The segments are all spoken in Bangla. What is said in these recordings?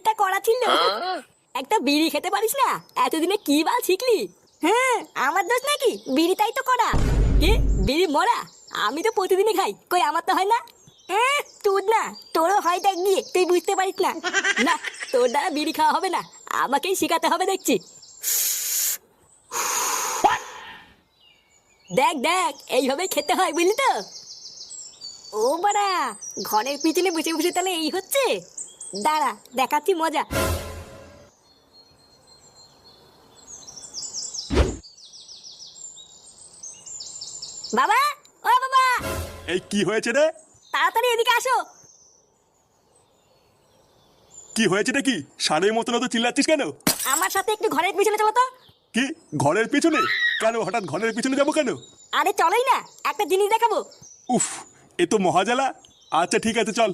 বিড়িটা করা ছিল। একটা বিড়ি খেতে পারিস না? এতদিনে কি বাল শিখলি? হ্যাঁ আমার দোষ নাকি? বিড়িটাই তো করা কি? বিড়ি মরা? আমি তো প্রতিদিনই খাই। কই আমার তো হয় না? হ্যাঁ তোর না। তোরও হয় দেখ গিয়ে তুই বুঝতে পারিস না। না তোর দ্বারা বিড়ি খাওয়া হবে না। আমাকেই শেখাতে হবে দেখছি। দেখ দেখ এইভাবেই খেতে হয় বুঝলি তো? ও বাড়া ঘরের পিছনে বসে বসে তাহলে এই হচ্ছে? দাঁড়া দেখাচ্ছি মজা। বাবা ও বাবা। এই কি হয়েছে রে? তাড়াতাড়ি এদিকে আসো। কি হয়েছে রে কি সারের মতন তো চিল্লাচ্ছিস কেন? আমার সাথে একটু ঘরের পিছনে চলো তো। কি ঘরের পিছনে? কেন হঠাৎ ঘরের পিছনে যাব কেন? আরে চলোই না একটা জিনিস দেখাবো। উফ এ তো মহাজালা। আচ্ছা ঠিক আছে চল।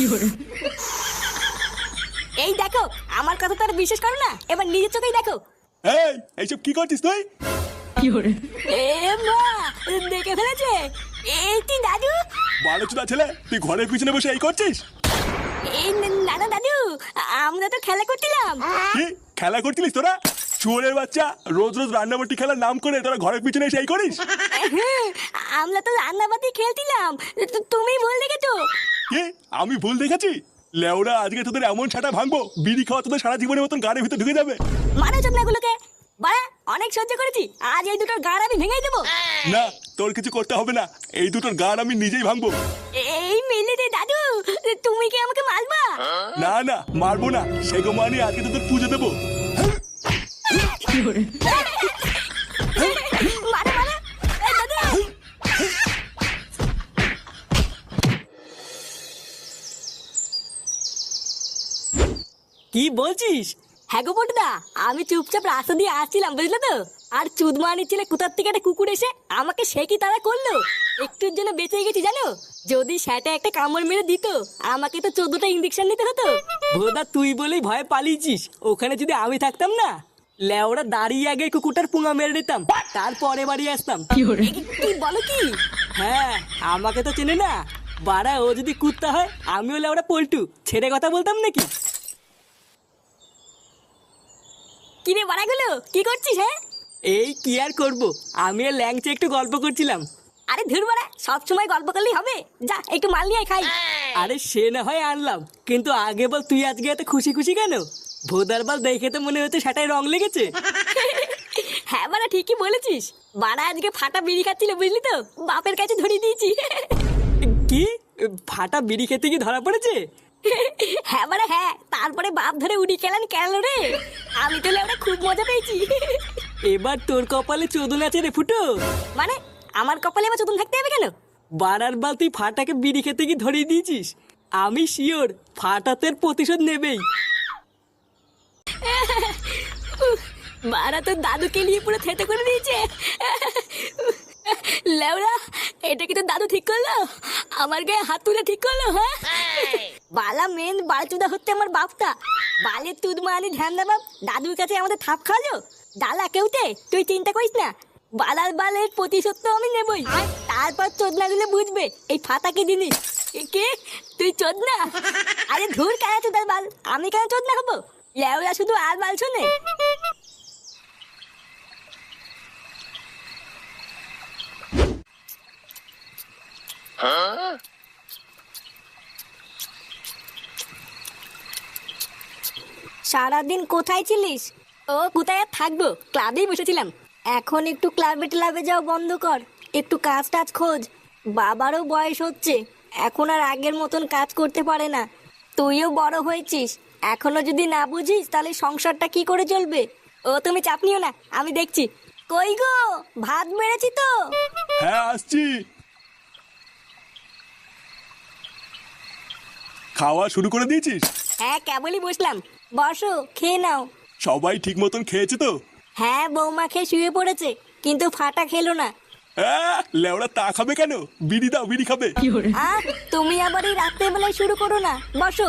এই দেখো আমার কথা তো আর বিশ্বাস করো না। এবার নিজের চোখেই দেখো। এই এইসব কি করছিস তুই? এ মা দেখে ফেলেছে? এই তুই দাদু? বারো চুদা ছেলে তুই ঘরের পিছনে বসে এই করছিস? এই না না দাদু আমরা তো খেলা করছিলাম। কি? খেলা করছিলিস তোরা? চুয়ারের বাচ্চা রোজ রোজ রান্নাবাটি খেলার নাম করে তোরা ঘরের পিছনে এসে এই করিস? হ্যাঁ, আমরা তো রান্নাবাতি খেলছিলাম। তুমি ভুল দেখেছ। কি আমি ভুল দেখেছি? লেওরা আজকে তোদের এমন ছাটা ভাঙবো বিড়ি খাওয়া তোদের সারা জীবনের মতন গাড়ির ভিতরে ঢুকে যাবে। মানো চোদনাগুলোকে বাড়া অনেক সহ্য করেছি। আজ এই দুটোর গাড় আমি ভেঙেই দেবো। না তোর কিছু করতে হবে না। এই দুটোর গান আমি নিজেই ভাঙবো। এই মেনে দে দাদু তুমি কি আমাকে মারবা? না না মারবো না। সেগো মানি আজকে তোদের পুজো দেবো। কি বলছিস? হ্যাঁ গো বটদা আমি চুপচাপ রাস্তা দিয়ে আসছিলাম বুঝলে তো? আর চুদমানি ছেলে কোথার থেকে একটা কুকুর এসে আমাকে সে কি তারা করল? একটুর জন্য বেঁচে গেছি জানো? যদি সেটা একটা কামড় মেরে দিত আমাকে তো চোদ্দটা ইঞ্জেকশন নিতে হতো। ভোদা তুই বলেই ভয়ে পালিয়েছিস। ওখানে যদি আমি থাকতাম না লেওরা দাঁড়িয়ে আগে কুকুরটার পুঙা মেরে দিতাম। তারপরে বাড়ি আসতাম। কি বলো কি? হ্যাঁ আমাকে তো চেনে না। বাড়া ও যদি কুত্তা হয় আমিও লেওরা পল্টু। ছেড়ে কথা বলতাম নাকি? কিরে বাড়াগুলো কি করছিস হ্যাঁ? এই কি আর করব? আমি আর ল্যাংচে একটু গল্প করছিলাম। আরে ধুর বাড়া সব সময় গল্প করলেই হবে। যা একটু মাল নিয়ে খাই। আরে সে না হয় আনলাম কিন্তু আগে বল তুই আজকে এত খুশি খুশি কেন? ভোদার বল দেখে তো মনে হচ্ছে সেটাই রং লেগেছে। হ্যাঁ বাড়া ঠিকই বলেছিস। বাড়া আজকে ফাটা বিড়ি খাচ্ছিল বুঝলি তো? বাপের কাছে ধরিয়ে দিয়েছি। কি? ফাটা বিড়ি খেতে কি ধরা পড়েছে? হ্যাঁ বাড়া হ্যাঁ তারপরে বাপ ধরে উড়ি খেলেন কেন রে? আমি তো লেবড়া খুব মজা পেয়েছি। এবার তোর কপালে চোদন আছে রে ফুটো। মানে আমার কপালে এবার চতুন থাকতে হবে কেন? বারার বাল তুই ফাটাকে বিড়ি খেতে কি ধরিয়ে দিয়েছিস। আমি শিওর ফাটাতের প্রতিশোধ নেবেই। বাড়া তো দাদুকে নিয়ে পুরো থেতে করে দিয়েছে। লেওড়া এটা কি তো দাদু ঠিক করল? আমার গায়ে হাত তুলে ঠিক করল হ্যাঁ? বালা মেন বালচুদা হচ্ছে আমার বাপটা। বালের তুদ মানি ধ্যান বাপ দাদুর কাছে আমাদের থাপ খাওয়ালো। ডালা কেউতে তুই চিন্তা করিস না। বালার বালের প্রতিশোধ তো আমি নেবই। তারপর চোদনা দিলে বুঝবে এই ফাতা কি জিনিস? কে? তুই চোদনা? আরে ধুর কেন চোদার বাল আমি কেন চোদনা হব? লেওরা শুধু আর বাল শোনে। সারাদিন কোথায় ছিলিস? ও কোথায় আর থাকব? ক্লাবেই বসেছিলাম। এখন একটু ক্লাবে ক্লাবে যাও বন্ধ কর। একটু কাজ টাজ খোঁজ। বাবারও বয়স হচ্ছে। এখন আর আগের মতন কাজ করতে পারে না। তুইও বড় হয়েছিস। এখনও যদি না বুঝিস তাহলে সংসারটা কি করে চলবে? ও তুমি চাপ নিও না আমি দেখছি। কই গো? ভাত বেড়েছি তো? হ্যাঁ আসছি। খাওয়া শুরু করে দিয়েছিস? হ্যাঁ কেবলই বসলাম। বসো খেয়ে নাও। সবাই ঠিক মতন খেয়েছে তো? হ্যাঁ বৌমা খেয়ে শুয়ে পড়েছে কিন্তু ফাটা খেলো না। আহ, লেওড়া তা খাবে কেন? বিড়ি দাও বিড়ি খাবে। তুমি আবার এই রাত্রেবেলায় শুরু করো না। বসো।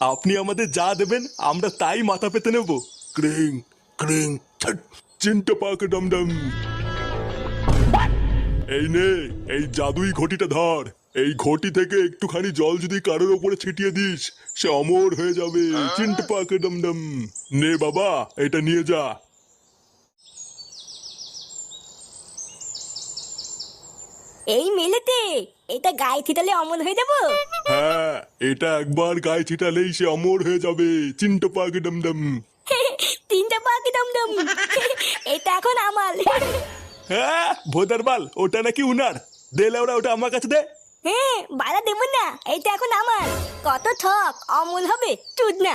আপনি আমাদের যা দেবেন আমরা তাই মাথা পেতে নেব। ক্রিং ক্রিং ছট, চিন্তা পাক ডমডম। এই নে এই জাদুই ঘটিটা ধর। এই ঘটি থেকে একটুখানি জল যদি কারোর ওপরে ছিটিয়ে দিস সে অমর হয়ে যাবে। চিন্তা পাক ডমডম। নে বাবা এটা নিয়ে যা। এই মেলেতে এটা গায়ে থিতালে অমল হয়ে যাব? হ্যাঁ এটা একবার গায়ে ছিটালেই সে অমর হয়ে যাবে। চিন্তা পাক ডমডম। তিনটা পাখি দমদম এটা এখন আমার হ্যাঁ ভোদারবাল ওটা নাকি উনার। দেলে ওরা ওটা আমার কাছে দে। হ্যাঁ বাড়া দেব না এটা এখন আমার কত ঠক অমল হবে চুদ না।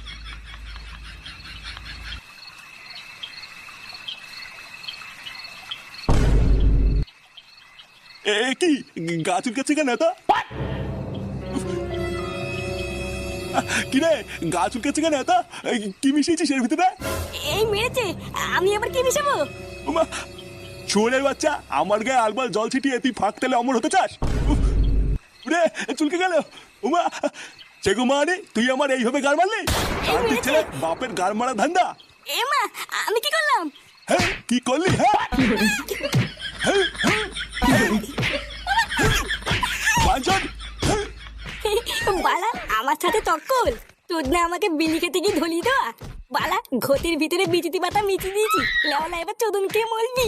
এ কি? গাছুর কাছে কেন তো কি রে গাছুর কাছে কেন এত? কি মিশিয়েছিস এর ভিতরে? এই মেরেছে আমি আবার কি মিশাবো? উমা শুয়োরের বাচ্চা আমার গায়ে আলবাল জল ছিটিয়ে তুই ফাঁক তেলে অমর হতে চাস? রে চুলকে গেল। উমা চেগু মানি তুই আমার এইভাবে গার মারলি? কার্তিক ছেলে বাপের গার মারা ধান্দা? এ মা আমি কি করলাম? হ্যাঁ কি করলি হ্যাঁ, হ্যাঁ, হ্যাঁ। বাঞ্চন, হ্যাঁ। বালা আমার তোর না আমাকে বিলি খেতে গিয়ে ধলি দেওয়া? বালা ঘটির ভিতরে বিচিতি পাতা মিচি দিয়েছি। লেওলা, এবার চোদন কে মরবি।